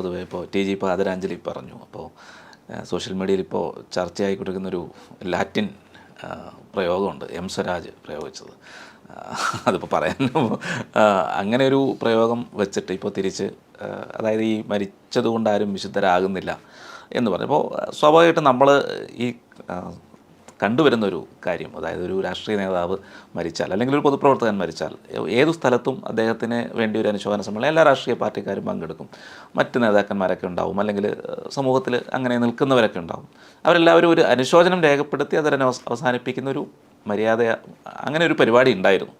പൊതുവെ ഇപ്പോൾ T G പാദരാഞ്ജലി പറഞ്ഞു. അപ്പോൾ സോഷ്യൽ മീഡിയയിൽ ഇപ്പോൾ ചർച്ചയായിക്കൊണ്ടിരിക്കുന്നൊരു ലാറ്റിൻ പ്രയോഗമുണ്ട്. എം സ്വരാജ് പ്രയോഗിച്ചത്. അതിപ്പോൾ പറയാൻ അങ്ങനെ ഒരു പ്രയോഗം വെച്ചിട്ട് ഇപ്പോൾ തിരിച്ച് അതായത് ഈ മരിച്ചതുകൊണ്ട് ആരും വിശുദ്ധരാകുന്നില്ല എന്ന് പറഞ്ഞു. അപ്പോൾ സ്വാഭാവികമായിട്ടും നമ്മൾ ഈ കണ്ടുവരുന്ന ഒരു കാര്യം. അതായത് ഒരു രാഷ്ട്രീയ നേതാവ് മരിച്ചാൽ അല്ലെങ്കിൽ ഒരു പൊതുപ്രവർത്തകൻ മരിച്ചാൽ ഏതു സ്ഥലത്തും അദ്ദേഹത്തിന് വേണ്ടി ഒരു അനുശോചന സമ്മേളനം എല്ലാ രാഷ്ട്രീയ പാർട്ടിക്കാരും പങ്കെടുക്കും. മറ്റ് നേതാക്കന്മാരൊക്കെ ഉണ്ടാവും അല്ലെങ്കിൽ സമൂഹത്തിൽ അങ്ങനെ നിൽക്കുന്നവരൊക്കെ ഉണ്ടാവും. അവരെല്ലാവരും ഒരു അനുശോചനം രേഖപ്പെടുത്തി അതിനെ അവസ്- അവസാനിപ്പിക്കുന്ന ഒരു മര്യാദ അങ്ങനെ ഒരു പരിപാടി ഉണ്ടായിരുന്നു.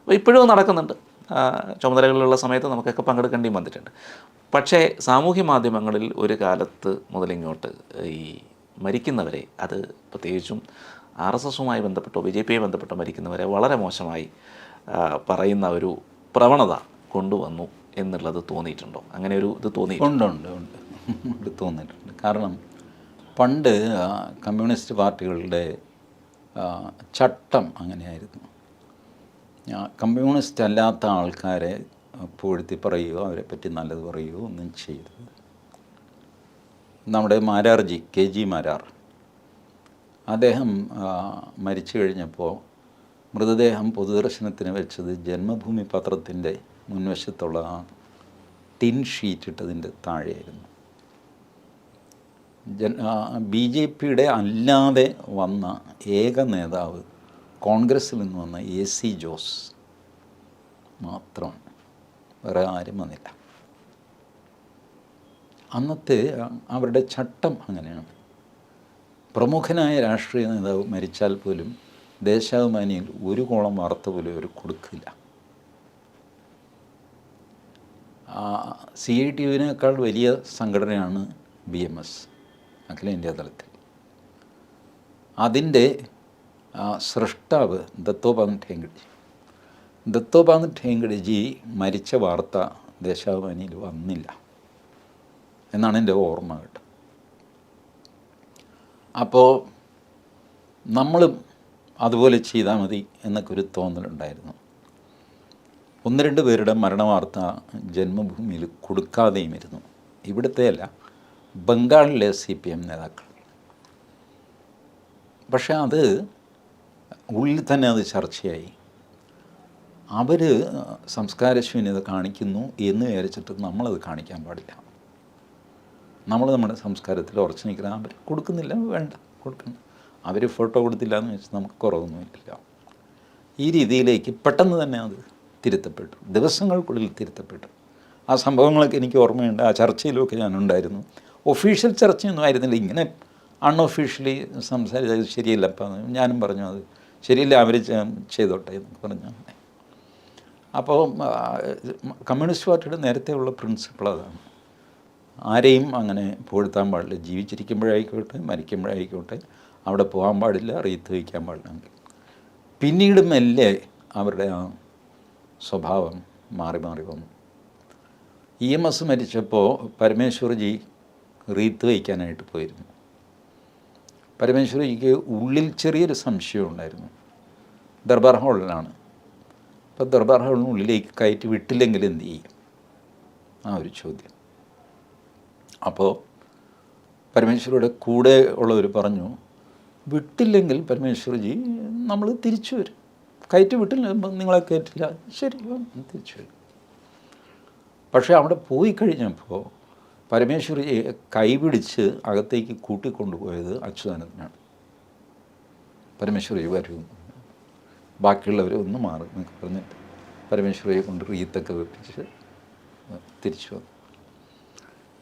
അപ്പോൾ ഇപ്പോഴും നടക്കുന്നുണ്ട്. ചുമതലകളിലുള്ള സമയത്ത് നമുക്കൊക്കെ പങ്കെടുക്കേണ്ടിയും വന്നിട്ടുണ്ട്. പക്ഷേ സാമൂഹ്യ മാധ്യമങ്ങളിൽ ഒരു കാലത്ത് മുതലിങ്ങോട്ട് ഈ മരിക്കുന്നവരെ അത് പ്രത്യേകിച്ചും ആർ എസ് എസുമായി ബന്ധപ്പെട്ടോ ബി ജെ പിയെ ബന്ധപ്പെട്ടോ മരിക്കുന്നവരെ വളരെ മോശമായി പറയുന്ന ഒരു പ്രവണത കൊണ്ടുവന്നു എന്നുള്ളത് തോന്നിയിട്ടുണ്ടോ? അങ്ങനെ ഒരു ഇത് തോന്നി ഉണ്ട് ഉണ്ട് ഉണ്ട്. തോന്നിയിട്ടുണ്ട്. കാരണം പണ്ട് കമ്മ്യൂണിസ്റ്റ് പാർട്ടികളുടെ ചട്ടം അങ്ങനെയായിരുന്നു. കമ്മ്യൂണിസ്റ്റ് അല്ലാത്ത ആൾക്കാരെ പൂഴ്ത്തി പറയുകയോ അവരെ പറ്റി നല്ലത് പറയുകയോ ഒന്നും ചെയ്തത് നമ്മുടെ മാരാർജി കെ ജി മാരാർ. അദ്ദേഹം മരിച്ചു കഴിഞ്ഞപ്പോൾ മൃതദേഹം പൊതുദർശനത്തിന് വെച്ചത് ജന്മഭൂമി പത്രത്തിന്റെ മുൻവശത്തുള്ള ആ ടിൻ ഷീറ്റ് ഇട്ടതിന്റെ താഴെയായിരുന്നു. ജൻ ബി ജെ പിയുടെ അല്ലാതെ വന്ന ഏക നേതാവ് കോൺഗ്രസ്സിൽ നിന്ന് വന്ന എ സി ജോസ് മാത്രമാണ് വേറെ ആരും വന്നില്ല. അന്നത്തെ അവരുടെ ചട്ടം അങ്ങനെയാണ്. പ്രമുഖനായ രാഷ്ട്രീയ നേതാവ് മരിച്ചാൽ പോലും ദേശാഭിമാനിയിൽ ഒരു കോളം വാർത്ത പോലും അവർ കൊടുക്കില്ല. സി ഐ ടി യുവിനേക്കാൾ വലിയ സംഘടനയാണ് ബി എം എസ് അഖിലേന്ത്യാ തലത്തിൽ. അതിന്റെ സൃഷ്ടാവ് ദത്തോപാന്ത് ഠേങ്കഡ്ജി ദത്തോപാന്ത് ഠേങ്കഡിജി മരിച്ച വാർത്ത ദേശാഭിമാനിയിൽ വന്നില്ല. എന്നാണ് എന്റെ ഓർമ്മ കേട്ടോ അപ്പോൾ നമ്മളും അതുപോലെ ചെയ്താൽ മതി എന്നൊക്കെ ഒരു തോന്നലുണ്ടായിരുന്നു. ഒന്ന് രണ്ട് പേരുടെ മരണവാർത്ത ജന്മഭൂമിയിൽ കൊടുക്കാതെയും ഇരുന്നു. ഇവിടുത്തെ അല്ല ബംഗാളിലെ സി പി എം നേതാക്കൾ. പക്ഷേ അത് ഉള്ളിൽ തന്നെ അത് ചർച്ചയായി. അവർ സംസ്കാരശൂന്യത കാണിക്കുന്നു എന്ന് വിചാരിച്ചിട്ട് നമ്മളത് കാണിക്കാൻ പാടില്ല. നമ്മൾ നമ്മുടെ സംസ്കാരത്തിൽ ഉറച്ചു നിൽക്കുന്ന അവർ കൊടുക്കുന്നില്ല വേണ്ട കൊടുക്കണം അവർ ഫോട്ടോ കൊടുത്തില്ല എന്ന് വെച്ചാൽ നമുക്ക് കുറവൊന്നുമില്ല ഈ രീതിയിലേക്ക് പെട്ടെന്ന് തന്നെ അത് തിരുത്തപ്പെട്ടു. ദിവസങ്ങൾക്കുള്ളിൽ തിരുത്തപ്പെട്ടു. ആ സംഭവങ്ങളൊക്കെ എനിക്ക് ഓർമ്മയുണ്ട്. ആ ചർച്ചയിലൊക്കെ ഞാനുണ്ടായിരുന്നു. ഒഫീഷ്യൽ ചർച്ചയൊന്നും ആയിരുന്നില്ല. ഇങ്ങനെ അൺഒഫീഷ്യലി സംസാരിച്ചത് ശരിയല്ല അപ്പം ഞാനും പറഞ്ഞു അത് ശരിയല്ല അവർ ചെയ്തോട്ടെ എന്ന് പറഞ്ഞു. അപ്പോൾ കമ്മ്യൂണിസ്റ്റ് പാർട്ടിയുടെ നേരത്തെയുള്ള പ്രിൻസിപ്പിൾ അതാണ്. ആരെയും അങ്ങനെ പുകഴ്ത്താൻ പാടില്ല. ജീവിച്ചിരിക്കുമ്പോഴായിക്കോട്ടെ മരിക്കുമ്പോഴായിക്കോട്ടെ അവിടെ പോകാൻ പാടില്ല റീത്ത് വയ്ക്കാൻ പാടില്ല. പിന്നീട് മെല്ലെ അവരുടെ ആ സ്വഭാവം മാറി മാറി വന്നു. ഇ എം എസ് മരിച്ചപ്പോൾ പരമേശ്വർജി റീത്ത് വയ്ക്കാനായിട്ട് പോയിരുന്നു. പരമേശ്വർജിക്ക് ഉള്ളിൽ ചെറിയൊരു സംശയം ഉണ്ടായിരുന്നു. ദർബാർ ഹാളിലാണ്. അപ്പോൾ ദർബാർ ഹാളിന് ഉള്ളിലേക്ക് കയറ്റി വിട്ടില്ലെങ്കിൽ എന്ത് ചെയ്യും? ആ ഒരു ചോദ്യം. അപ്പോൾ പരമേശ്വരിയുടെ കൂടെ ഉള്ളവർ പറഞ്ഞു വിട്ടില്ലെങ്കിൽ പരമേശ്വരജി നമ്മൾ തിരിച്ചു വരും. കയറ്റി വിട്ടില്ല നിങ്ങളെ കയറ്റില്ല. ശരി തിരിച്ചു വരും. പക്ഷേ അവിടെ പോയി കഴിഞ്ഞപ്പോൾ പരമേശ്വരിയെ കൈപിടിച്ച് അകത്തേക്ക് കൂട്ടിക്കൊണ്ടുപോയത് അച്യുതാനന്ദനാണ്. പരമേശ്വരി വരും. ബാക്കിയുള്ളവർ ഒന്ന് മാറും എന്നൊക്കെ പറഞ്ഞിട്ട് പരമേശ്വരിയെ കൊണ്ട് റീത്തൊക്കെ വെപ്പിച്ച് തിരിച്ചു വന്നു.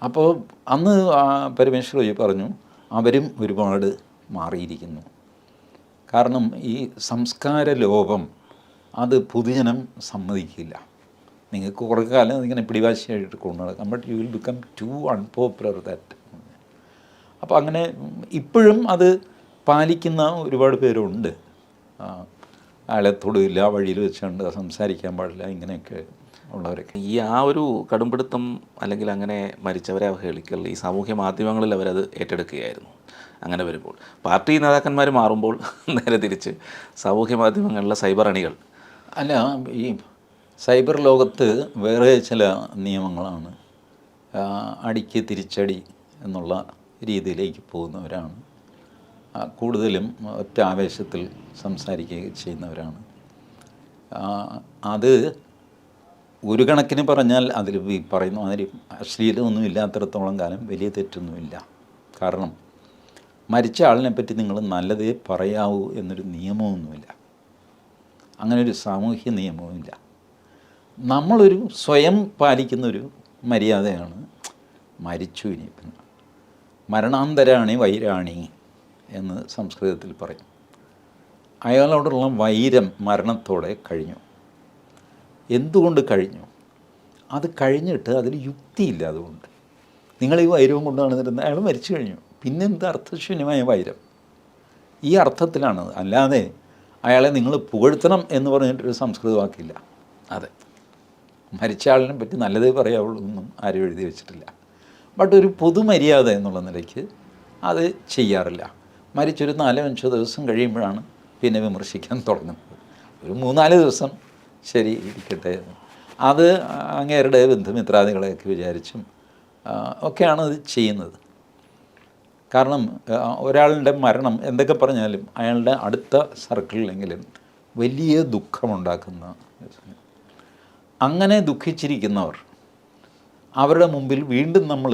അപ്പോൾ അന്ന് ആ പരമേശ്വരി പറഞ്ഞു അവരും ഒരുപാട് മാറിയിരിക്കുന്നു. കാരണം ഈ സംസ്കാര ലോപം അത് പൊതുജനം സമ്മതിക്കില്ല. നിങ്ങൾക്ക് കുറേ കാലം ഇങ്ങനെ പിടിവാശിയായിട്ട് കൊണ്ടു നടക്കാം but you will become to unpopular that അപ്പോൾ അങ്ങനെ ഇപ്പോഴും അത് പാലിക്കുന്ന ഒരുപാട് പേരുണ്ട്. അയാളെ തൊടില്ല വഴിയിൽ വെച്ചുകൊണ്ട് സംസാരിക്കാൻ പാടില്ല ഇങ്ങനെയൊക്കെ ഉള്ളവരൊക്കെ. ഈ ആ ഒരു കടുംപിടുത്തം അല്ലെങ്കിൽ അങ്ങനെ മരിച്ചവരെ അവഹേളിക്കൽ ഈ സാമൂഹ്യ മാധ്യമങ്ങളിൽ അവരത് ഏറ്റെടുക്കുകയായിരുന്നു. അങ്ങനെ വരുമ്പോൾ. പാർട്ടി നേതാക്കന്മാർ മാറുമ്പോൾ നേരെ തിരിച്ച് സാമൂഹ്യ മാധ്യമങ്ങളിലെ സൈബർ അണികൾ. അല്ല ഈ സൈബർ ലോകത്ത് വേറെ ചില നിയമങ്ങളാണ്. അടിക്ക് തിരിച്ചടി എന്നുള്ള രീതിയിലേക്ക് പോകുന്നവരാണ്. കൂടുതലും ഒറ്റ ആവേശത്തിൽ സംസാരിക്കുകയും ചെയ്യുന്നവരാണ്. അത് ഒരു കണക്കിന് പറഞ്ഞാൽ അതിൽ ഈ പറയുന്ന മാതിരി അശ്ലീലമൊന്നും ഇല്ലാത്തിടത്തോളം കാലം വലിയ തെറ്റൊന്നുമില്ല. കാരണം മരിച്ച ആളിനെ പറ്റി നിങ്ങൾ നല്ലതേ പറയാവൂ എന്നൊരു നിയമമൊന്നുമില്ല. അങ്ങനെ ഒരു സാമൂഹ്യ നിയമവുമില്ല. നമ്മളൊരു സ്വയം പാലിക്കുന്നൊരു മര്യാദയാണ് മരിച്ചു ഇനിയിപ്പം. മരണാന്തരാണി വൈരാണി എന്ന് സംസ്കൃതത്തിൽ പറയും. അയാളോടുള്ള വൈരം മരണത്തോടെ കഴിഞ്ഞു. എന്തുകൊണ്ട് കഴിഞ്ഞു? അത് കഴിഞ്ഞിട്ട് അതിൽ യുക്തിയില്ല അതുകൊണ്ട്. നിങ്ങൾ ഈ വൈരവും കൊണ്ട് നടന്നിരുന്ന അയാൾ മരിച്ചു കഴിഞ്ഞു. പിന്നെന്ത് അർത്ഥശൂന്യമായ വൈരം? ഈ അർത്ഥത്തിലാണ് അല്ലാതെ അയാളെ നിങ്ങൾ പുകഴ്ത്തണം എന്ന് പറഞ്ഞിട്ടൊരു സംസ്കൃത വാക്കില്ല. അതെ. മരിച്ച ആളിനെ പറ്റി നല്ലതേ പറയാവുള്ളൂ എന്നും ആരും എഴുതി വെച്ചിട്ടില്ല. ബട്ട് ഒരു പൊതുമര്യാദ എന്നുള്ള നിലയ്ക്ക് അത് ചെയ്യാറില്ല. മരിച്ചൊരു നാലോ അഞ്ചോ ദിവസം കഴിയുമ്പോഴാണ് പിന്നെ വിമർശിക്കാൻ തുടങ്ങുന്നത്. ഒരു മൂന്നാൽ ദിവസം ശരി ഇരിക്കട്ടെ. അത് അങ്ങേരുടെ ബന്ധുമിത്രാദികളെയൊക്കെ വിചാരിച്ചും ഒക്കെയാണ് ഇത് ചെയ്യുന്നത്. കാരണം ഒരാളുടെ മരണം എന്തൊക്കെ പറഞ്ഞാലും അയാളുടെ അടുത്ത സർക്കിളിലെങ്കിലും വലിയ ദുഃഖമുണ്ടാക്കുന്ന അങ്ങനെ ദുഃഖിച്ചിരിക്കുന്നവർ അവരുടെ മുമ്പിൽ വീണ്ടും നമ്മൾ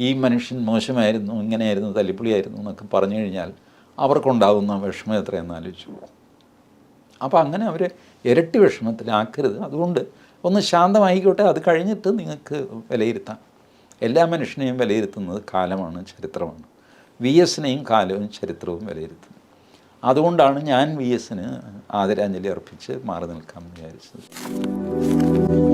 ഈ മനുഷ്യൻ മോശമായിരുന്നു ഇങ്ങനെയായിരുന്നു തല്ലിപ്പൊളിയായിരുന്നു എന്നൊക്കെ പറഞ്ഞു കഴിഞ്ഞാൽ അവർക്കുണ്ടാകുന്ന വിഷമം എത്രയെന്ന് ആലോചിച്ചു. അപ്പോൾ അങ്ങനെ അവരെ ഇരട്ടി വിഷമത്തിലാക്കരുത്. അതുകൊണ്ട് ഒന്ന് ശാന്തമായിക്കോട്ടെ. അത് കഴിഞ്ഞിട്ട് നിങ്ങൾക്ക് വിലയിരുത്താം. എല്ലാ മനുഷ്യനെയും വിലയിരുത്തുന്നത് കാലമാണ് ചരിത്രമാണ്. വി എസിനെയും കാലവും ചരിത്രവും വിലയിരുത്തുന്നത് അതുകൊണ്ടാണ് ഞാൻ വി എസിന് ആദരാഞ്ജലി അർപ്പിച്ച് മാറി നിൽക്കാമെന്ന് വിചാരിച്ചത്.